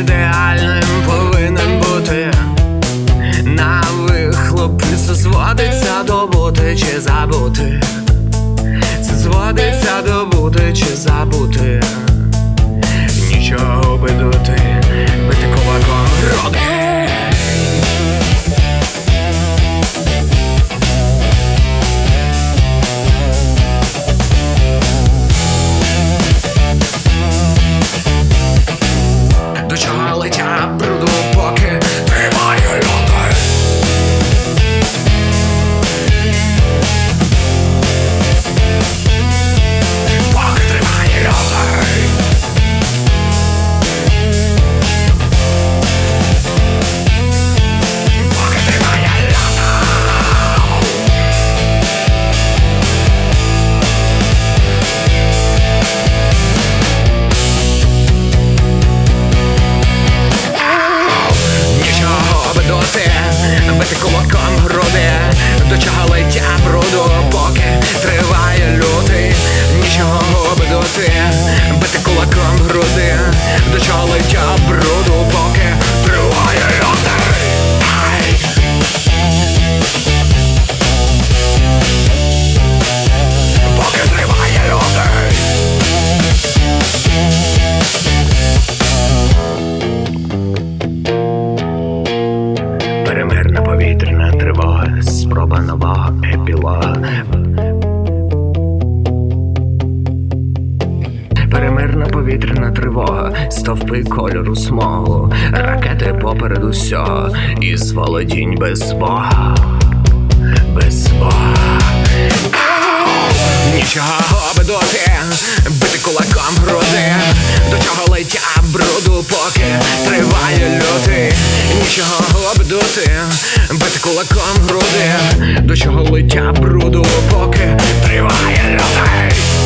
ідеальним повинен бути. На вихлоп це зводиться до бути чи забути. Це зводиться до бути триває лютий. Нічого би доти, бити кулаком груди, до чого бруду, поки триває лютий. Поки триває лютий. Перемирна повітряна тривога, спроба нового епілога. Повітряна тривога, стовпи кольору смогу, ракети поперед усього, і володінь без Бога, без Бога. Нічого би доти, бити кулаком груди, до чого летя бруду, поки триває лютий. Нічого би доти, бити кулаком груди, до чого летя бруду, поки триває лютий.